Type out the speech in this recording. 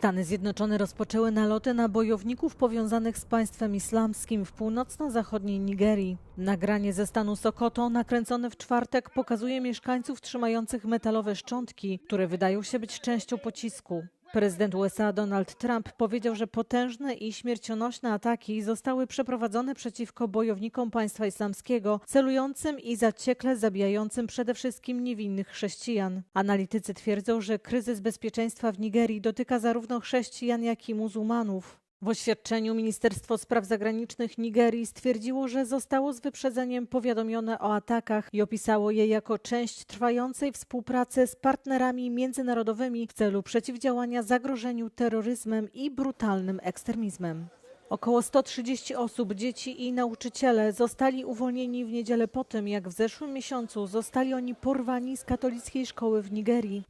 Stany Zjednoczone rozpoczęły naloty na bojowników powiązanych z państwem islamskim w północno-zachodniej Nigerii. Nagranie ze stanu Sokoto, nakręcone w czwartek, pokazuje mieszkańców trzymających metalowe szczątki, które wydają się być częścią pocisku. Prezydent USA Donald Trump powiedział, że potężne i śmiercionośne ataki zostały przeprowadzone przeciwko bojownikom państwa islamskiego, celującym i zaciekle zabijającym przede wszystkim niewinnych chrześcijan. Analitycy twierdzą, że kryzys bezpieczeństwa w Nigerii dotyka zarówno chrześcijan, jak i muzułmanów. W oświadczeniu Ministerstwo Spraw Zagranicznych Nigerii stwierdziło, że zostało z wyprzedzeniem powiadomione o atakach i opisało je jako część trwającej współpracy z partnerami międzynarodowymi w celu przeciwdziałania zagrożeniu terroryzmem i brutalnym ekstremizmem. Około 130 osób, dzieci i nauczyciele zostali uwolnieni w niedzielę po tym, jak w zeszłym miesiącu zostali oni porwani z katolickiej szkoły w Nigerii.